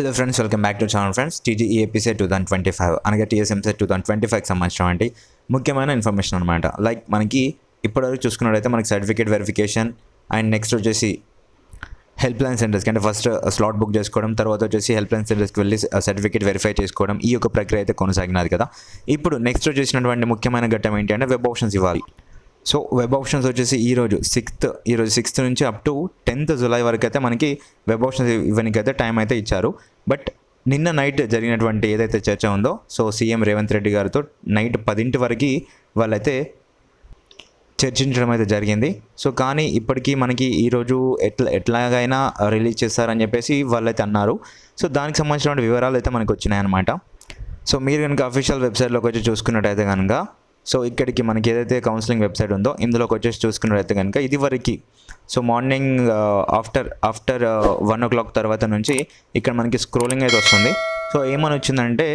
Hello friends welcome back to channel friends TGE APCET two thousand twenty five అనగా TS EAMCET two thousand twenty ఫైవ్కి సంబంధించినటువంటి ముఖ్యమైన information అనమాట like మనకి ఇప్పటివరకు చూసుకున్నట్టయితే మనకి సర్టిఫికేట్ వెరిఫికేషన్ అండ్ నెక్స్ట్ వచ్చేసి హెల్ప్ లైన్ సెంటర్స్కి అంటే ఫస్ట్ స్లాట్ బుక్ చేసుకోవడం తర్వాత వచ్చేసి హెల్ప్ లైన్ సెంటర్స్కి వెళ్ళి uh, సర్టిఫికేట్ వెరిఫై చేసుకోవడం ఈ యొక్క ప్రక్రియ అయితే కొనసాగినది కదా. ఇప్పుడు నెక్స్ట్ వచ్చేసినటువంటి ముఖ్యమైన ఘట్టం ఏంటి అంటే వెబ్ ఆప్షన్స్ ఇవ్వాలి. సో వెబ్ ఆప్షన్స్ వచ్చేసి ఈరోజు సిక్స్త్ ఈరోజు సిక్స్త్ నుంచి అప్ టు టెన్త్ జులై వరకు అయితే మనకి వెబ్ ఆప్షన్స్ ఇవ్వడానికి అయితే టైం అయితే ఇచ్చారు. బట్ నిన్న నైట్ జరిగినటువంటి ఏదైతే చర్చ ఉందో సో సీఎం రేవంత్ రెడ్డి గారితో నైట్ పదింటి వరకు వాళ్ళైతే చర్చించడం అయితే జరిగింది. సో కానీ ఇప్పటికీ మనకి ఈరోజు ఎట్లా ఎట్లాగైనా రిలీజ్ చేస్తారని చెప్పేసి వాళ్ళైతే అన్నారు. సో దానికి సంబంధించిన వివరాలు అయితే మనకు వచ్చినాయి అనమాట సో మీరు కనుక అఫీషియల్ వెబ్సైట్లోకి వచ్చి చూసుకున్నట్టయితే కనుక సో ఇక్కడికి మనకి ఏదైతే కౌన్సిలింగ్ వెబ్సైట్ ఉందో ఇందులోకి వచ్చేసి చూసుకున్నట్లయితే కనుక ఇది వరకు so morning after after one o'clock తర్వాత నుంచి ఇక్కడ మనకి స్క్రోలింగ్ అయితే వస్తుంది. సో ఏమని వచ్చిందంటే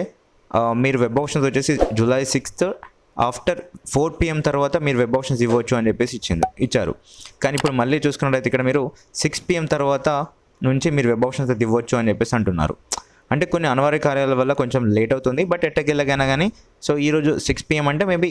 uh, మీరు వెబ్ ఆప్షన్స్ వచ్చేసి July sixth after four PM తర్వాత మీరు వెబ్ ఆప్షన్స్ ఇవ్వచ్చు అని చెప్పేసి ఇచ్చింది ఇచ్చారు. కానీ ఇప్పుడు మళ్ళీ చూసుకున్నట్లయితే ఇక్కడ మీరు సిక్స్ పిఎం తర్వాత నుంచి మీరు వెబ్ ఆప్షన్స్ అయితే ఇవ్వచ్చు అని చెప్పేసి అంటున్నారు. అంటే కొన్ని అనివార్య కార్యాల వల్ల కొంచెం లేట్ అవుతుంది బట్ ఎట్టకెళ్ళగైనా కానీ సో ఈరోజు సిక్స్ పిఎం అంటే మేబీ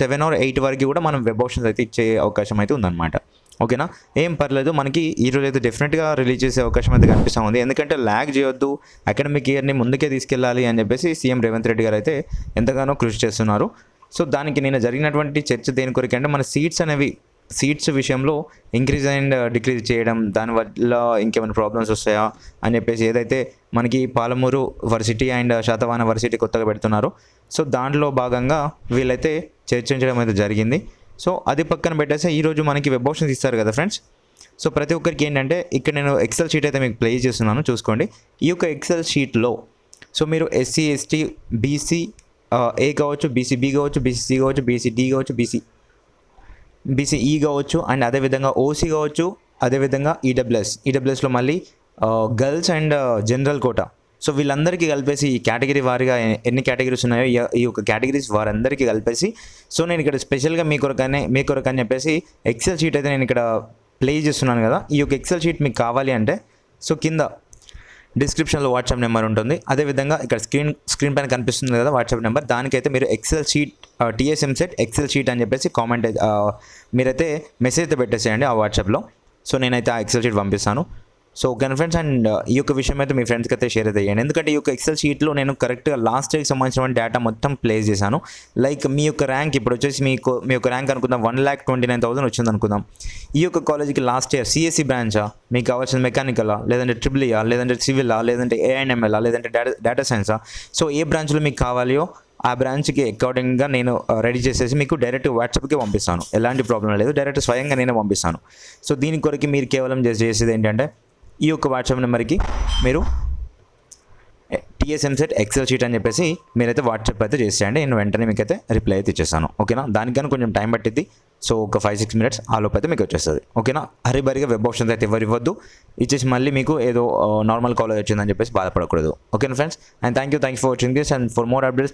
సెవెన్ ఆర్ ఎయిట్ వరకు కూడా మనం వెబ్ ఆప్షన్స్ అయితే ఇచ్చే అవకాశం అయితే ఉందన్నమాట. ఓకేనా ఏం పర్లేదు మనకి ఈరోజు అయితే డెఫినెట్గా రిలీజ్ చేసే అవకాశం అయితే కనిపిస్తూ ఉంది. ఎందుకంటే ల్యాగ్ చేయొద్దు అకాడమిక్ ఇయర్ని ముందుకే తీసుకెళ్ళాలి అని చెప్పేసి సీఎం రేవంత్ రెడ్డి గారు అయితే ఎంతగానో కృషి చేస్తున్నారు. సో దానికి నేను జరిగినటువంటి చర్చ దేని కొరకంటే అంటే మన సీట్స్ అనేవి సీట్స్ విషయంలో ఇంక్రీజ్ అండ్ డిక్రీజ్ చేయడం దానివల్ల ఇంకేమైనా ప్రాబ్లమ్స్ వస్తాయా అని చెప్పేసి ఏదైతే మనకి Palamuru varsity and uh, Satavahana varsity కొత్తగా పెడుతున్నారో సో దాంట్లో భాగంగా వీళ్ళైతే చర్చించడం అయితే జరిగింది. సో అది పక్కన పెట్టేస్తే ఈరోజు మనకి వెబ్ ఆప్షన్స్ ఇస్తారు కదా ఫ్రెండ్స్ సో ప్రతి ఒక్కరికి ఏంటంటే ఇక్కడ నేను ఎక్సెల్ షీట్ అయితే మీకు ప్లే చేస్తున్నాను చూసుకోండి. ఈ యొక్క ఎక్సెల్ షీట్లో సో మీరు ఎస్సీ ఎస్టీ బీసీ ఏ కావచ్చు బీసీ బీ కావచ్చు బీసీ కావచ్చు బీసీ డి కావచ్చు బీసీ బీసీఈ కావచ్చు అండ్ అదేవిధంగా ఓసీ కావచ్చు అదేవిధంగా ఈడబ్ల్యూఎస్ ఈడబ్ల్యూఎస్లో మళ్ళీ girls and general quota. So వీళ్ళందరికీ కలిపేసి ఈ కేటగిరీ వారిగా ఎన్ని కేటగిరీస్ ఉన్నాయో ఈ- ఈ యొక్క కేటగిరీస్ వారందరికీ కలిపేసి సో నేను ఇక్కడ స్పెషల్గా మీ కొరకనే మీ కొరకు అని చెప్పేసి ఎక్సెల్ షీట్ అయితే నేను ఇక్కడ ప్లే చేస్తున్నాను కదా. ఈ యొక్క ఎక్సెల్ షీట్ మీకు కావాలి అంటే సో కింద డిస్క్రిప్షన్లో వాట్సాప్ నెంబర్ ఉంటుంది. అదేవిధంగా ఇక్కడ స్క్రీన్ స్క్రీన్ పైన కనిపిస్తుంది కదా వాట్సాప్ నెంబర్. దానికైతే మీరు Excel sheet TS EAMCET Excel sheet అని చెప్పేసి కామెంట్ మీరైతే మెసేజ్ అయితే పెట్టేసేయండి ఆ వాట్సాప్లో. సో నేనైతే ఆ ఎక్సెల్ షీట్ పంపిస్తాను. సో ఓకే ఫ్రెండ్స్ అండ్ ఈ యొక్క విషయం అయితే మీ ఫ్రెండ్స్కి అయితే షేర్ అయితే చేయండి. ఎందుకంటే ఈ యొక్క ఎక్సెల్ షీట్లో నేను కరెక్ట్గా లాస్ట్ ఇయర్కి సంబంధించిన డేటా మొత్తం ప్లేస్ చేశాను. లైక్ మీ యొక్క ర్యాంక్ ఇప్పుడు వచ్చేసి మీకు మీ యొక్క ర్యాంక్ అనుకుందాం one lakh twenty nine thousand వచ్చింది అనుకుందాం. ఈ యొక్క కాలేజీకి లాస్ట్ ఇయర్ సిఎస్సి బ్రాంచా మీకు కావాల్సిన మెకానికలా లేదంటే ట్రిపుల్ఈయా e లేదంటే సివిలా లేదంటే ఏఐఎన్ఎంఎలా లేదంటే డేటా డేటా సైన్సా సో ఏ బ్రాంచ్లో మీకు కావాలియో ఆ బ్రాంచ్కి అకార్డింగ్గా నేను uh, రెడీ చేసేసి మీకు డైరెక్ట్ వాట్సాప్కి పంపిస్తాను. ఎలాంటి ప్రాబ్లం లేదు. డైరెక్ట్ స్వయంగా నేనే పంపిస్తాను. సో దీని కొరకు మీరు కేవలం చేసేది ఏంటంటే ఈ యొక్క వాట్సాప్ నెంబర్కి మీరు టీఎస్ఎం సెట్ ఎక్సెల్ షీట్ అని చెప్పేసి మీరైతే వాట్సాప్ అయితే చేసేయండి. నేను వెంటనే మీకు అయితే రిప్లై అయితే ఇచ్చేస్తాను. ఓకేనా? దానికన్నా కొంచెం టైం పట్టింది సో ఒక ఫైవ్ సిక్స్ మినిట్స్ ఆ లోపు అయితే మీకు వచ్చేస్తుంది. ఓకేనా? హరిబరిగా వెబ్ ఆప్షన్స్ అయితే ఎవరు ఇవ్వద్దు. ఇచ్చేసి మళ్ళీ మీకు ఏదో నార్మల్ కాలేజ్ వచ్చిందని చెప్పేసి బాధపడకూడదు. ఓకేనా friends? And thank you thank you for watching this. And for more updates